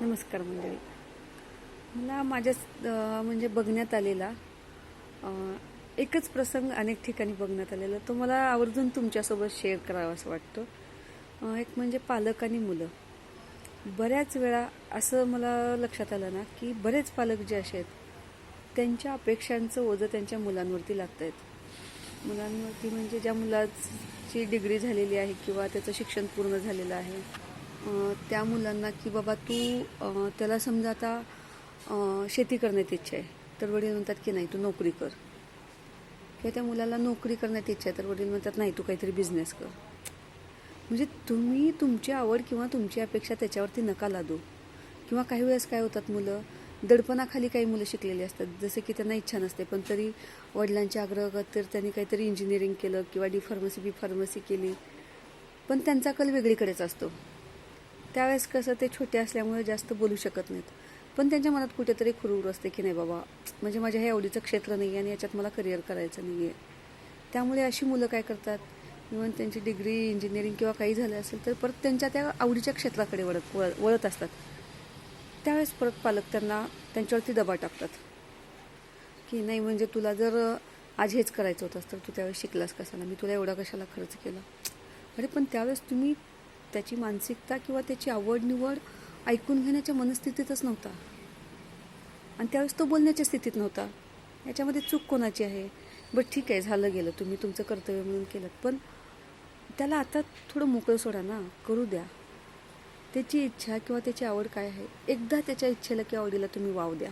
नमस्कार मंडळी. मला माझ्या म्हणजे बघण्यात आलेला एकच प्रसंग अनेक ठिकाणी बघण्यात आलेला. तो मला आवर्जून तुमच्यासोबत शेअर करावा असं वाटतं. एक म्हणजे पालक आणि मुलं. बऱ्याच वेळा असं मला लक्षात आलं ना की बरेच पालक जे असे आहेत त्यांच्या अपेक्षांचं ओझं त्यांच्या मुलांवरती लागत आहेत मुलांवरती म्हणजे ज्या मुलाची डिग्री झालेली आहे किंवा त्याचं शिक्षण पूर्ण झालेलं आहे त्या मुलांना की बाबा तू त्याला समजा आता शेती करण्यात इच्छा आहे तर वडील म्हणतात की नाही तू नोकरी कर. किंवा त्या मुलाला नोकरी करण्यात इच्छा आहे तर वडील म्हणतात नाही तू काहीतरी बिझनेस कर. म्हणजे तुम्ही तुमची आवड किंवा तुमची अपेक्षा त्याच्यावरती नका लादू. किंवा काही वेळेस काय होतात मुलं दडपणाखाली काही मुलं शिकलेली असतात जसे की त्यांना इच्छा नसते पण तरी वडिलांच्या आग्रह तर त्यांनी काहीतरी इंजिनिअरिंग केलं किंवा डी फार्मसी बी फार्मसी केली. पण त्यांचा कल वेगळीकडेच असतो. त्यावेळेस कसं ते छोटे असल्यामुळे जास्त बोलू शकत नाहीत. पण त्यांच्या मनात कुठेतरी खुरूर असते की नाही बाबा म्हणजे माझ्या हे आवडीचं क्षेत्र नाही आहे आणि याच्यात मला करिअर करायचं नाही आहे त्यामुळे अशी मुलं काय करतात? इव्हन त्यांची डिग्री इंजिनिअरिंग किंवा काही झालं असेल तर परत त्यांच्या त्या आवडीच्या क्षेत्राकडे वळत वळ वळत असतात. त्यावेळेस परत पालक त्यांना त्यांच्यावरती दबाव टाकतात. की नाही म्हणजे तुला जर आज हेच करायचं होतं तर तू त्यावेळेस शिकलास कशाला? मी तुला एवढा कशाला खर्च केला? अरे पण त्यावेळेस तुम्ही त्याची मानसिकता किंवा त्याची आवड निवड ऐकून घेण्याच्या मनस्थितीतच नव्हता. आणि त्यावेळेस तो बोलण्याच्या स्थितीत नव्हता. याच्यामध्ये चूक कोणाची आहे? बट ठीक आहे झालं गेलं. तुम्ही तुमचं कर्तव्य म्हणून केलं. पण त्याला आता थोडं मोकळं सोडा ना. करू द्या. त्याची इच्छा किंवा त्याची आवड काय आहे? एकदा त्याच्या इच्छेला किंवा आवडीला तुम्ही वाव द्या.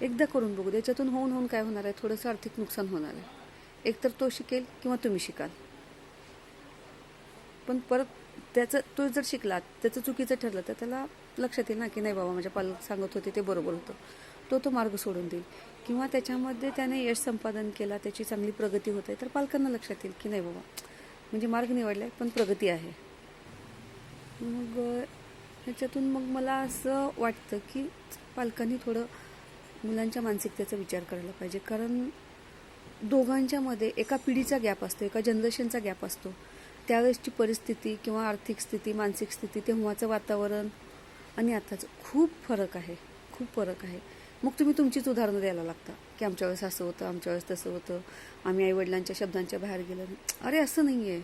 एकदा करून बघू. त्याच्यातून होऊन होऊन काय होणार आहे? थोडंसं आर्थिक नुकसान होणार आहे. एकतर तो शिकेल किंवा तुम्ही शिकाल. पण परत त्याचं तो जर शिकला त्याचं चुकीचं ठरलं तर त्याला लक्षात येईल ना की नाही बाबा माझ्या पालक सांगत होते ते बरोबर होतं. तो तो मार्ग सोडून देईल. किंवा त्याच्यामध्ये त्याने यश संपादन केला त्याची चांगली प्रगती होत आहे तर पालकांना लक्षात येईल की नाही बाबा. म्हणजे मार्ग निवडला आहे पण प्रगती आहे. मग ह्याच्यातून मग मला असं वाटतं की पालकांनी थोडं मुलांच्या मानसिकतेचा विचार करायला पाहिजे. कारण दोघांच्यामध्ये एका पिढीचा गॅप असतो एका जनरेशनचा गॅप असतो. त्यावेळेसची परिस्थिती किंवा आर्थिक स्थिती मानसिक स्थिती तेव्हाचं वातावरण आणि आताचं खूप फरक आहे. खूप फरक आहे. मग तुम्ही तुमचीच उदाहरणं द्यायला लागता की आमच्या वेळेस असं होतं आमच्या वेळेस तसं होतं आम्ही आईवडिलांच्या शब्दांच्या बाहेर गेलो. अरे असं नाही आहे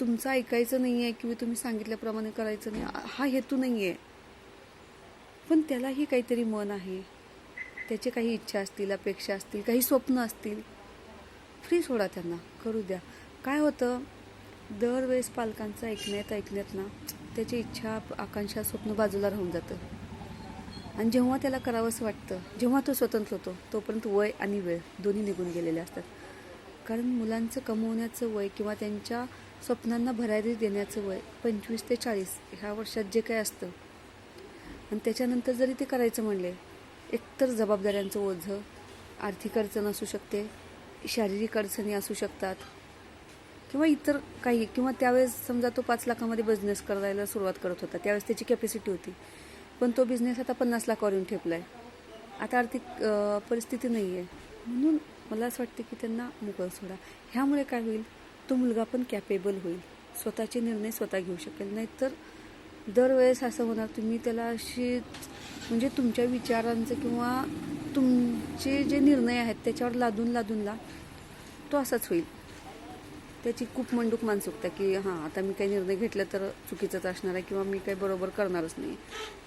तुमचं ऐकायचं नाही आहे किंवा तुम्ही सांगितल्याप्रमाणे करायचं नाही हा हेतू नाही आहे पण त्यालाही काहीतरी मन आहे. त्याचे काही इच्छा असतील अपेक्षा असतील काही स्वप्न असतील. फ्री सोडा त्यांना. करू द्या. काय होतं? दरवेळेस पालकांचं ऐकण्यात ऐकण्यात ना त्याची इच्छा आकांक्षा स्वप्न बाजूला राहून जातं. आणि जेव्हा त्याला करावंसं वाटतं जेव्हा तो स्वतंत्र होतो तोपर्यंत वय आणि वेळ दोन्ही निघून गेलेले असतात. कारण मुलांचं कमवण्याचं वय किंवा त्यांच्या स्वप्नांना भरारी देण्याचं वय पंचवीस ते चाळीस ह्या वर्षात जे काय असतं. आणि त्याच्यानंतर जरी ते करायचं म्हणले एकतर जबाबदाऱ्यांचं ओझं आर्थिक अडचण असू शकते शारीरिक अडचणी असू शकतात किंवा इतर काही किंवा त्यावेळेस समजा तो पाच लाखामध्ये बिझनेस करायला सुरुवात करत होता त्यावेळेस त्याची कॅपॅसिटी होती. पण तो बिझनेस आता पन्नास लाखावर येऊन ठेपला आहे आता आर्थिक परिस्थिती नाही आहे म्हणून मला असं वाटतं की त्यांना मोकळं सोडा. ह्यामुळे काय होईल? तो मुलगा पण कॅपेबल होईल. स्वतःचे निर्णय स्वतः घेऊ शकेल. नाहीतर दरवेळेस असं होणार तुम्ही त्याला अशी म्हणजे तुमच्या विचारांचं किंवा तुमचे जे निर्णय आहेत त्याच्यावर लादून लादून ला तो असाच होईल. त्याची खूप मंडूक मानसिकता की हां आता मी काही निर्णय घेतला तर चुकीचंच असणार आहे किंवा मी काही बरोबर करणारच नाही.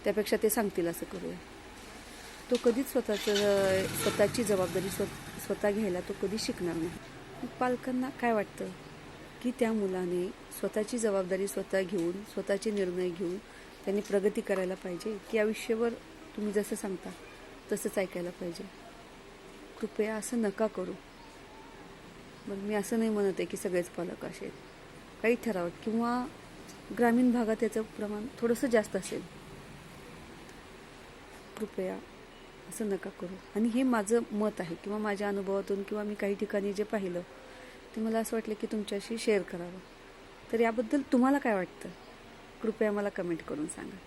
त्यापेक्षा ते सांगतील असं करूया. तो कधीच स्वतःचं स्वतःची जबाबदारी स्व स्वतः घ्यायला तो कधी शिकणार नाही. पालकांना काय वाटतं? की त्या मुलाने स्वतःची जबाबदारी स्वतः घेऊन स्वतःचे निर्णय घेऊन त्यांनी प्रगती करायला पाहिजे? की आयुष्यभर तुम्ही जसं सांगता तसंच ऐकायला पाहिजे? कृपया असं नका करू. मग मी असं नाही म्हणत आहे की सगळेच पालक असे काही ठरावत किंवा ग्रामीण भागात याचं प्रमाण थोडंसं जास्त असेल. कृपया असं नका करू. आणि हे माझं मत आहे किंवा माझ्या अनुभवातून किंवा मी काही ठिकाणी जे पाहिलं ते मला असं वाटलं की तुमच्याशी शेअर करावं. तर याबद्दल तुम्हाला काय वाटतं? कृपया मला कमेंट करून सांगा.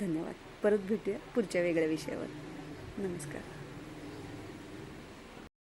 धन्यवाद. परत भेटूया पुढच्या वेगळ्या विषयावर. नमस्कार.